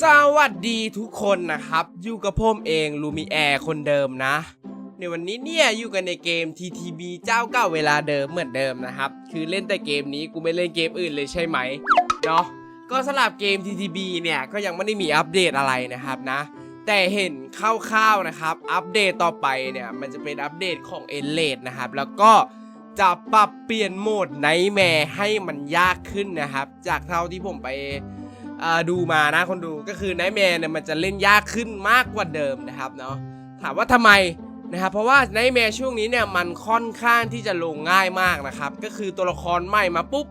สวัสดีทุกคนนะครับ อยู่กับผมเองลูมิแอร์คนเดิมนะ ในวันนี้เนี่ยอยู่กันในเกม TTB เจ้าเก่าเวลาเดิมเหมือนเดิมนะครับ คือเล่นแต่เกมนี้กูไม่เล่นเกมอื่นเลยใช่ไหมเนาะก็สำหรับเกม TTB เนี่ยก็ยังไม่ได้มีอัปเดตอะไรนะครับนะ แต่เห็นคร่าวๆนะครับ อัปเดตต่อไปเนี่ยมันจะเป็นอัปเดตของ e n l a d นะครับ แล้วก็จะปรับเปลี่ยนโหมดไนแมร์ให้มันยากขึ้นนะครับ จากเท่าที่ผมไป ดูมานะคนดูก็คือไนท์แมร์เนี่ยมันจะเล่นยากขึ้นมากกว่าเดิมนะครับเนาะถามว่าทำไมนะครับเพราะว่าไนท์แมร์ช่วงนี้เนี่ยมันค่อนข้างที่จะลงง่ายมากนะครับก็คือตัวละครใหม่มาปุ๊บ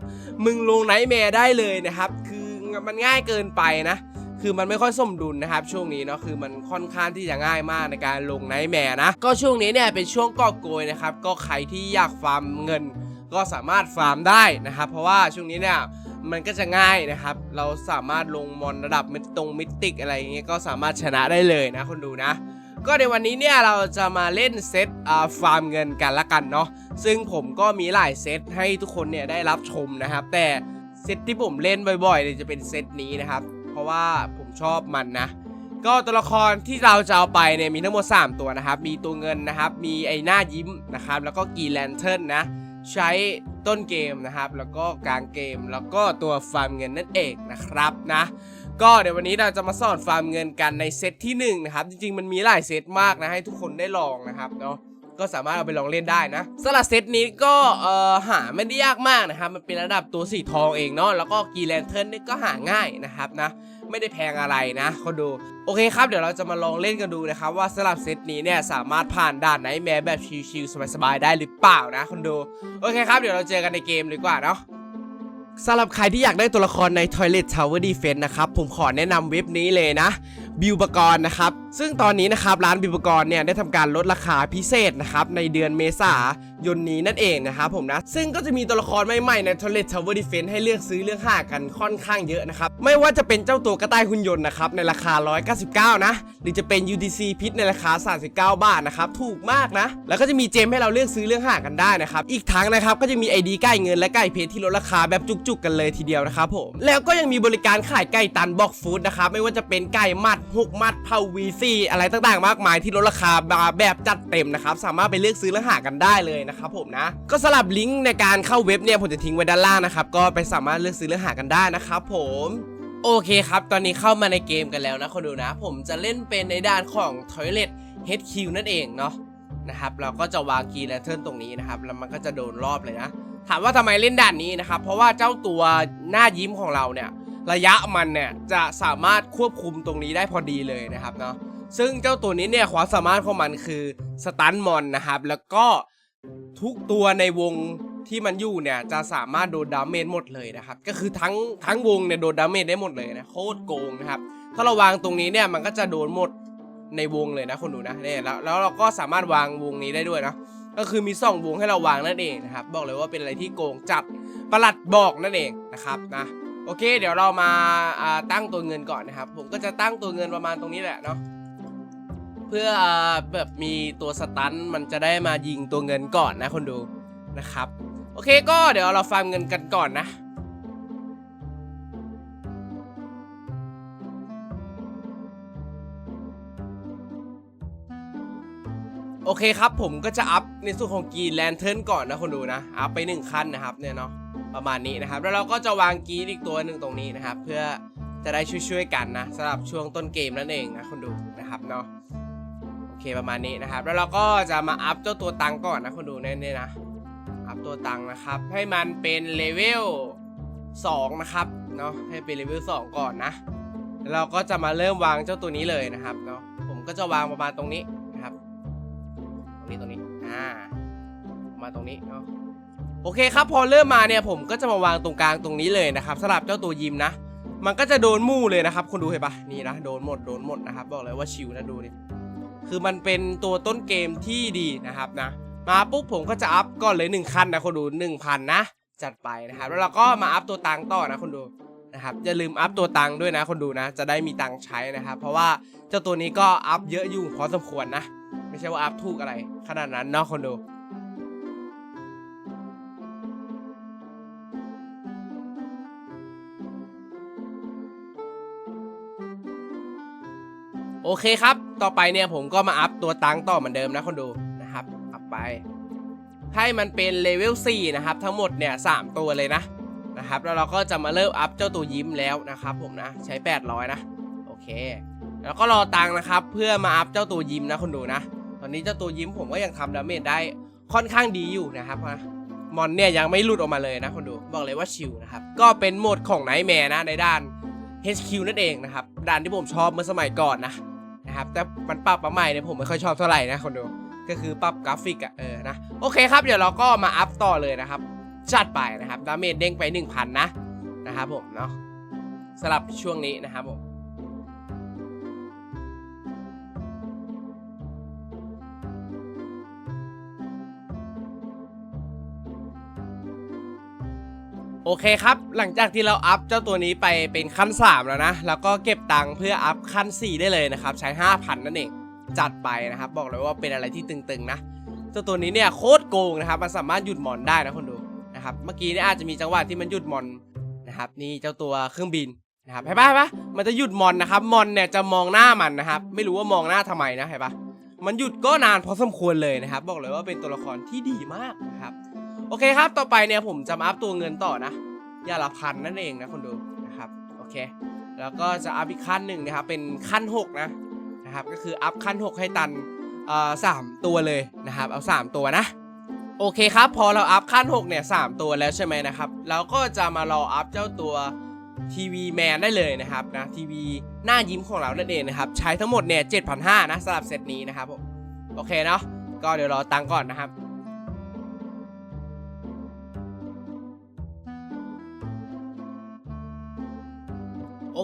มึงลงไนท์แมร์ได้เลยนะครับคือมันง่ายเกินไปนะคือมันไม่ค่อยสมดุลนะครับช่วงนี้เนาะคือมันค่อนข้างที่จะง่ายมากในการลงไนท์แมร์นะก็ช่วงนี้เนี่ยเป็นช่วงกอบโกยนะครับก็ใครที่อยากฟาร์มเงิน ก็สามารถฟาร์มได้นะครับเพราะว่าช่วงนี้เนี่ย มันก็จะง่ายนะครับ เราสามารถลงมอนระดับมิตรงมิติกอะไรอย่างเงี้ยก็สามารถชนะได้เลยนะคนดูนะ ก็ในวันนี้เนี่ยเราจะมาเล่นเซตอ่าฟาร์มเงินกันละกันเนาะซึ่งผมก็มีหลายเซตให้ทุกคนเนี่ยได้รับชมนะครับ แต่เซตที่ผมเล่นบ่อยๆเนี่ยจะเป็นเซตนี้นะครับ เพราะว่าผมชอบมันนะก็ตัวละครที่เราจะเอาไปเนี่ยมีทั้งหมด 3 ตัวนะครับ มีตัวเงินนะครับ มีไอ้หน้ายิ้มนะครับ แล้วก็กีแลนเทิร์นนะ ใช้ ต้นเกมนะครับ แล้วก็กลางเกมแล้วก็ตัวฟาร์มเงินนั่นเองนะครับนะก็เดี๋ยววันนี้เราจะมาสอนฟาร์มเงินกันในเซตที่หนึ่งนะครับจริงๆมันมีหลายเซตมากนะให้ทุกคนได้ลองนะครับเนาะก็สามารถเอาไปลองเล่นได้นะสำหรับเซตนี้ก็เอ่อหาไม่ได้ยากมากนะครับมันเป็นระดับตัวสีทองเองเนาะแล้วก็กีแลนเทิร์นนี่ก็หาง่ายนะครับนะ ไม่ได้แพงอะไรนะคนดู โอเคครับ เดี๋ยวเราจะมาลองเล่นกันดูนะครับว่าสำหรับเซตนี้เนี่ยสามารถผ่านด่านไหนแม้แบบชิลๆสบายๆได้หรือเปล่านะคนดู โอเคครับ เดี๋ยวเราเจอกันในเกมเลยดีกว่าเนาะสำหรับใครที่อยากได้ตัวละครใน Toilet Tower Defense นะครับ ผมขอแนะนำเว็บนี้เลยนะ บิวปกรณ์นะครับ ซึ่งตอนนี้นะครับร้านบิวปกรณ์เนี่ยได้ทำการลดราคาพิเศษนะครับในเดือนเมษายนนี้นั่นเองนะครับผมนะ ซึ่งก็จะมีตัวละครใหม่ๆใน Toilet Tower Defense ให้เลือกซื้อเลือกหากันค่อนข้างเยอะนะครับ ไม่ว่าจะเป็นเจ้าตัวกระต่ายหุ่นยนต์นะครับในราคา 199 นะ หรือจะเป็น UDC พิษในราคา 39 บาทนะครับถูกมากนะ แล้วก็จะมีเจมให้เราเลือกซื้อเลือกหากันได้นะครับอีกทั้งนะครับก็จะมี ID ไก่เงินและไก่เพชรที่ลดราคาแบบจุกๆ กันเลยทีเดียวนะครับผมแล้วก็ยังมีบริการขายไก่ตันบอกฟู้ดนะครับไม่ว่าจะเป็นไก่มัดหกมัดเผาวีซีอะไรต่างๆ มากมายที่ลดราคามาแบบจัดเต็มนะครับ สามารถไปเลือกซื้อและหากันได้เลยนะครับผมนะ ก็สลับลิงก์ในการเข้าเว็บเนี่ยผมจะทิ้งไว้ด้านล่างนะครับ ก็ไปสามารถเลือกซื้อและหากันได้นะครับผมโอเคครับ ตอนนี้เข้ามาในเกมกันแล้วนะคนดูนะ ผมจะเล่นเป็นในด้านของ Toilet HQ นั่นเองเนาะนะครับเราก็จะวางกีแลนเทิร์นตรงนี้นะครับ แล้วมันก็จะโดนรอบเลยนะ ถามว่าทำไมเล่นด่านนี้นะครับ เพราะว่าเจ้าตัวหน้ายิ้มของเราเนี่ย ระยะมันเนี่ยจะสามารถควบคุมตรงนี้ได้พอดีเลยนะครับเนาะซึ่งเจ้าตัวนี้เนี่ยความสามารถของมันคือสตันมอนนะครับ แล้วก็ทุกตัวในวงที่มันอยู่เนี่ยจะสามารถโดนดาเมจหมดเลยนะครับ ก็คือทั้งทั้งวงเนี่ยโดนดาเมจได้หมดเลยนะโคตรโกงนะครับ ถ้าเราวางตรงนี้เนี่ยมันก็จะโดนหมดในวงเลยนะคนดูนะเนี่ยแล้วแล้วเราก็สามารถวางวงนี้ได้ด้วยนะก็คือมีสองวงให้เราวางนั่นเองนะครับ บอกเลยว่าเป็นอะไรที่โกงจัดประหลัดบอกนั่นเองนะครับนะ โอเค เดี๋ยวเรามาาตั้งตัวเงินก่อนนะครับ ผมก็จะตั้งตัวเงินประมาณตรงนี้แหละเนาะเพื่ออแบบมีตัวสตันมันจะได้มายิงตัวเงินก่อนนะคนดูนะครับ โอเคก็เดี๋ยวเราฟาร์มเงินกันก่อนนะโอเคครับผมก็จะอัพในส่วนของกีแลนเทิร์นก่อนนะคนดูนะอัพไป 1 ขั้นนะครับเนี่ยเนาะ ประมาณนี้นะครับ แล้วเราก็จะวางกีอีกตัวหนึ่งตรงนี้นะครับ เพื่อจะได้ช่วยๆกันนะสำหรับช่วงต้นเกมนั่นเองนะคนดูนะครับเนาะโอเคประมาณนี้นะครับ แล้วเราก็จะมาอัพเจ้าตัวตังก่อนนะคนดูเนี่ยๆนะอัพตัวตังนะครับ ให้มันเป็นเลเวล2นะครับเนาะให้เป็นเลเวล2ก่อนนะแล้วเราก็จะมาเริ่มวางเจ้าตัวนี้เลยนะครับเนาะผมก็จะวางประมาณตรงนี้นะครับ ตรงนี้ตรงนี้อ่ามาตรงนี้เนาะ โอเคครับพอเริ่มมาเนี่ยผมก็จะมาวางตรงกลางตรงนี้เลยนะครับสำหรับเจ้าตัวยิมนะ มันก็จะโดนมู่เลยนะครับคนดูเห็นปะนี่นะโดนหมดโดนหมดนะครับบอกเลยว่าชิวนะดูดิคือมันเป็นตัวต้นเกมที่ดีนะครับนะ มาปุ๊บผมก็จะอัพก่อนเลย1คันนะคนดู1,000นะจัดไปนะครับแล้วเราก็มาอัพตัวตังต่อนะคนดูนะครับอย่าลืมอัพตัวตังด้วยนะคนดูนะ จะได้มีตังใช้นะครับ เพราะว่าเจ้าตัวนี้ก็อัพเยอะอยู่พอสมควรนะ ไม่ใช่ว่าอัพถูกอะไร ขนาดนั้นเนาะคนดู อเคครับ ต่อไปเนี่ยผมก็มาอัพตัวตังต่อเหมือนเดิมนะคนดูนะครับ อัพไป ให้มันเป็นเลเวล4นะครับ ทั้งหมดเนี่ยสามตัวเลยนะนะครับ แล้วเราก็จะมาเริ่มอัพเจ้าตัวยิ้มแล้วนะครับ ผมนะ ใช้ 800 นะ โอเค แล้วก็รอตังนะครับ เพื่อมาอัพเจ้าตัวยิ้มนะคนดูนะ ตอนนี้เจ้าตัวยิ้มผมก็ยังทำดาเมจได้ค่อนข้างดีอยู่นะครับนะมอนเนี่ยยังไม่หลุดออกมาเลยนะคนดู บอกเลยว่าชิลนะครับ ก็เป็นโหมดของไนท์แมร์นะในด้าน HQ นั่นเองนะครับด่านที่ผมชอบเมื่อสมัยก่อนนะ นะครับ แต่มันปรับมาใหม่เนี่ยผมไม่ค่อยชอบเท่าไหร่นะคนดูก็คือปรับกราฟิกอะเออนะโอเคครับเดี๋ยวเราก็มาอัพต่อเลยนะครับจัดไปนะครับดาเมจเด้งไป 1,000 นะนะครับผมเนาะสำหรับช่วงนี้นะครับผม โอเคครับ หลังจากที่เราอัพเจ้าตัวนี้ไปเป็นขั้น 3 แล้วนะ แล้วก็เก็บตังค์เพื่ออัพขั้น 4 ได้เลยนะครับ ใช้ 5,000 นั่นเอง จัดไปนะครับ บอกเลยว่าเป็นอะไรที่ตึงๆนะ เจ้าตัวนี้เนี่ยโคตรโกงนะครับ มันสามารถหยุดหมอนได้นะคนดูนะครับ เมื่อกี้เนี่ยอาจจะมีจังหวะที่มันหยุดหมอนนะครับ นี่เจ้าตัวเครื่องบินนะครับเห็นปะเห็นปะมันจะหยุดมอนนะครับ มอนเนี่ยจะมองหน้ามันนะครับ ไม่รู้ว่ามองหน้าทำไมนะเห็นปะมันหยุดก็นานพอสมควรเลยนะครับ บอกเลยว่าเป็นตัวละครที่ดีมากนะครับ โอเคครับ ต่อไปเนี่ยผมจะมาอัพตัวเงินต่อนะยาละพันนั่นเองนะคนดูนะครับ โอเค แล้วก็จะอัพอีกขั้นหนึ่งนะครับ เป็นขั้น 6 นะนะครับ ก็คืออัพขั้น 6 ให้ตันเอ่อสามตัวเลยนะครับ เอา 3 ตัวนะ โอเคครับ พอเราอัพขั้น 6 เนี่ยสตัวแล้วใช่ไหมนะครับ เราก็จะมารออัพเจ้าตัวทีวีแมนได้เลยนะครับนะทีวีหน้ายิ้มของเรานั่นเองนะครับ ใช้ทั้งหมดเนี่ย7,500นห้านะสำหรับเซตนี้นะครับผมโอเคเนาะก็เดี๋ยวรอตังก่อนนะครับ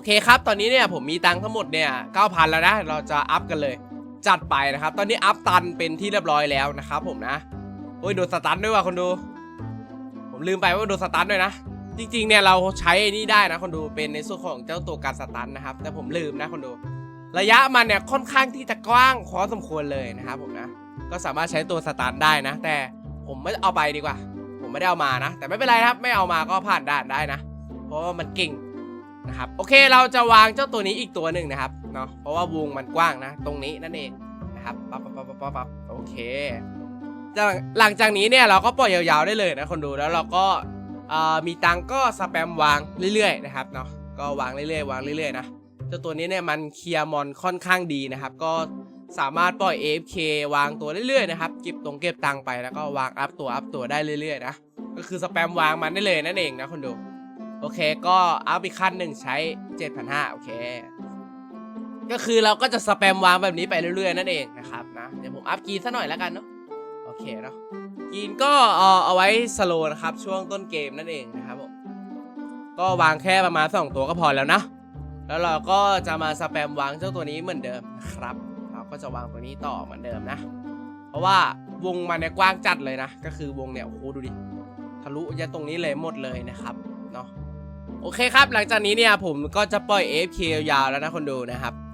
เคครับ ตอนนี้เนี่ยผมมีตังค์ทั้งหมดเนี่ย9,000 แล้วนะ เราจะอัพกันเลย จัดไปนะครับ ตอนนี้อัพตันเป็นที่เรียบร้อยแล้วนะครับผมนะ โอ้ยโดนสตันด้วยว่ะคนดู ผมลืมไปว่าโดนสตันด้วยนะ จริงๆเนี่ยเราใช้ไอ้นี่ได้นะคนดู เป็นในส่วนของเจ้าตัวการสตันนะครับ แต่ผมลืมนะคนดู ระยะมันเนี่ยค่อนข้างที่จะกว้างพอสมควรเลยนะครับผมนะ ก็สามารถใช้ตัวสตันได้นะ แต่ผมไม่เอาไปดีกว่า ผมไม่ได้เอามานะ แต่ไม่เป็นไรครับ ไม่เอามาก็ผ่านด่านได้นะ เพราะว่ามันเก่ง นะครับโอเคเราจะวางเจ้าตัวนี้อีกตัวหนึ่งนะครับเนาะเพราะว่าวงมันกว้างนะ ตรงนี้นั่นเองนะครับปั๊บปั๊บปั๊บปั๊บปั๊บปั๊บโอเคจากหลังจากนี้เนี่ยเราก็ปล่อยยาวๆได้เลยนะคนดูแล้วเราก็มีตังก็สแปมวางเรื่อยๆนะครับเนาะก็วางเรื่อยๆวางเรื่อยๆนะเจ้าตัวนี้เนี่ยมันเคลียร์มอนค่อนข้างดีนะครับ ก็สามารถปล่อย AFK วางตัวเรื่อยๆนะครับเก็บตรงเก็บตังไปแล้วก็วางอัพตัวอัพตัวได้เรื่อยๆนะก็คือสแปมวางมันได้เลยนั่นเองนะคนดู โอเคก็อัพอีกขั้นหนึ่งใช้ 7,500 โอเค ก็คือเราก็จะสแปมวางแบบนี้ไปเรื่อยๆ นั่นเองนะครับนะเดี๋ยวผมอัพกีนซะหน่อยแล้วกันเนาะโอเคเนาะกีนก็เอ่อเอาไว้สโลนะครับ ช่วงต้นเกมนั่นเองนะครับผมก็วางแค่ประมาณ 2 ตัวก็พอแล้วนะ แล้วเราก็จะมาสแปมวางเจ้าตัวนี้เหมือนเดิมนะครับ เราก็จะวางตัวนี้ต่อเหมือนเดิมนะ เพราะว่าวงมันเนี่ยกว้างจัดเลยนะ ก็คือวงเนี่ยโอ้โหดูดิทะลุยันตรงนี้เลยหมดเลยนะครับเนาะ โอเคครับ หลังจากนี้เนี่ยผมก็จะปล่อย AFK ยาวๆแล้วนะคนดูนะครับ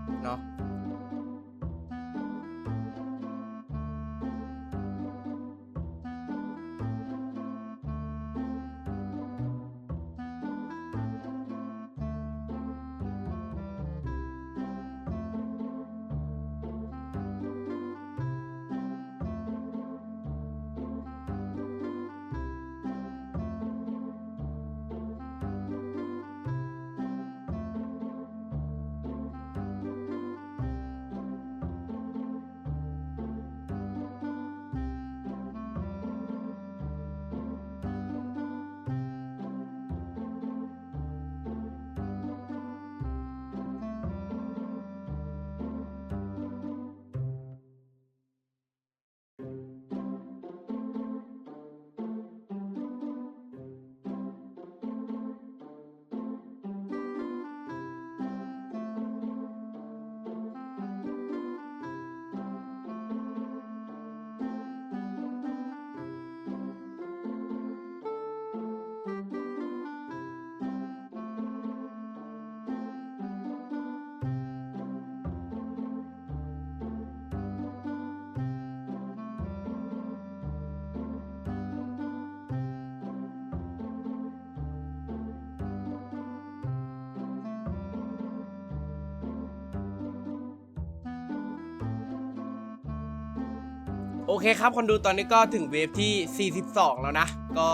โอเคครับคนดูตอนนี้ก็ถึงเวฟที่ 42 แล้วนะ ก็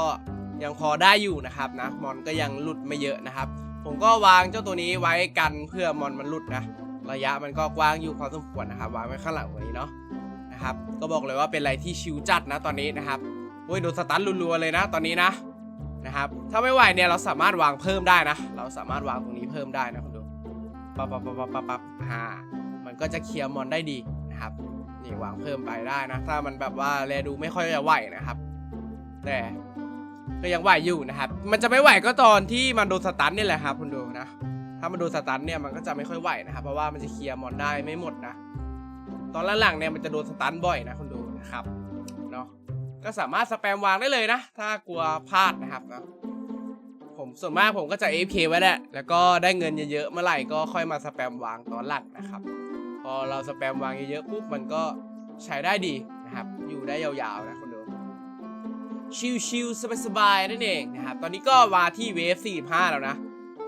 ยังพอได้อยู่นะครับนะ มอนก็ยังหลุดไม่เยอะนะครับ ผมก็วางเจ้าตัวนี้ไว้กันเพื่อมอนมันหลุดนะ ระยะมันก็กว้างอยู่พอสมควรนะครับ วางไว้ข้างหลังไว้นี้เนาะนะครับ ก็บอกเลยว่าเป็นอะไรที่ชิวจัดนะตอนนี้นะครับโอ้ยโดนสตันรัวๆเลยนะ ตอนนี้นะนะครับ ถ้าไม่ไหวเนี่ยเราสามารถวางเพิ่มได้นะ เราสามารถวางตรงนี้เพิ่มได้นะคุณดูปั๊บปั๊บปั๊บปั๊บปั๊บปั๊บอ่ามันก็จะเคลียร์มอนได้ดีนะครับ นี่วางเพิ่มไปได้นะ ถ้ามันแบบว่าแลดูไม่ค่อยจะไหวนะครับ แต่ก็ยังไหวอยู่นะครับ มันจะไม่ไหวก็ตอนที่มันโดนสตันนี่แหละครับคุณดูนะ ถ้ามันโดนสตันเนี่ยมันก็จะไม่ค่อยไหวนะครับ เพราะว่ามันจะเคลียร์มอนได้ไม่หมดนะ ตอนหลังๆเนี่ยมันจะโดนสตันบ่อยนะคุณดูนะครับ เนาะ ก็สามารถสแปมวางได้เลยนะ ถ้ากลัวพลาดนะครับนะผมส่วนมากผมก็จะ AFK ไว้แหละ แล้วก็ได้เงินเยอะๆเมื่อไหร่ก็ค่อยมาสแปมวางตอนหลังนะครับ พอเราสแปมวางเยอะๆปุ๊บมันก็ใช้ได้ดีนะครับ อยู่ได้ยาวๆนะคุณดูชิลๆสบายๆนั่นเองนะครับ ตอนนี้ก็มาที่เวฟ 45 แล้วนะ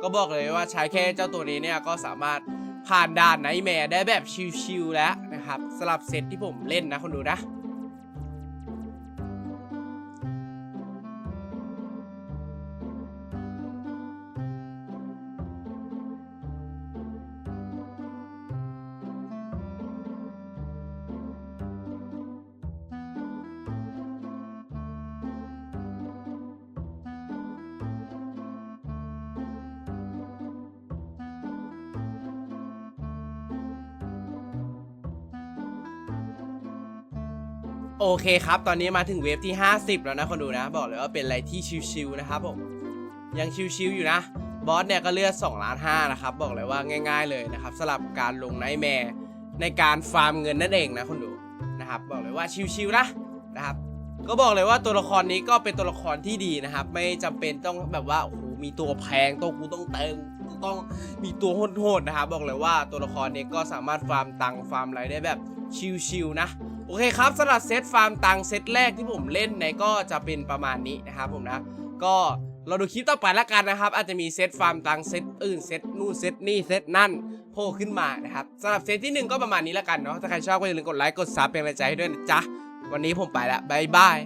ก็บอกเลยว่าใช้แค่เจ้าตัวนี้เนี่ยก็สามารถผ่านด่านไนแมร์ได้แบบชิลๆแล้วนะครับสลับเซตที่ผมเล่นนะคุณดูนะ โอเคครับ ตอนนี้มาถึงเวฟที่ 50 แล้วนะคนดูนะ บอกเลยว่าเป็นอะไรที่ชิวๆนะครับผมยังชิวๆอยู่นะ บอสเนี่ยก็เลือด2ล้าน5นะครับ บอกเลยว่าง่าย ๆเลยนะครับสำหรับการลงไนท์แมร์ในการฟาร์มเงินนั่นเองนะคนดูนะครับ บอกเลยว่าชิวๆนะนะครับ ก็บอกเลยว่าตัวละครนี้ก็เป็นตัวละครที่ดีนะครับ ไม่จำเป็นต้องแบบว่าโอ้โหมีตัวแพงตัวกูต้องเติมต้องมีตัวโหดๆนะครับ บอกเลยว่าตัวละครนี้ก็สามารถฟาร์มตังค์ฟาร์มอะไรได้แบบชิวๆนะ โอเคครับสำหรับเซตฟาร์มตังค์เซตแรกที่ผมเล่นในก็จะเป็นประมาณนี้นะครับผมนะ ก็เราดูคลิปต่อไปแล้วกันนะครับ อาจจะมีเซตฟาร์มตังค์เซตอื่นเซตนู่นเซตนี่เซตนั่นโผล่ขึ้นมานะครับสำหรับเซตที่หนึ่งก็ประมาณนี้แล้วกันเนาะถ้าใครชอบก็อย่าลืมกดไลค์กดซับเป็นกำลังใจให้ด้วยนะจ๊ะวันนี้ผมไปละบายบาย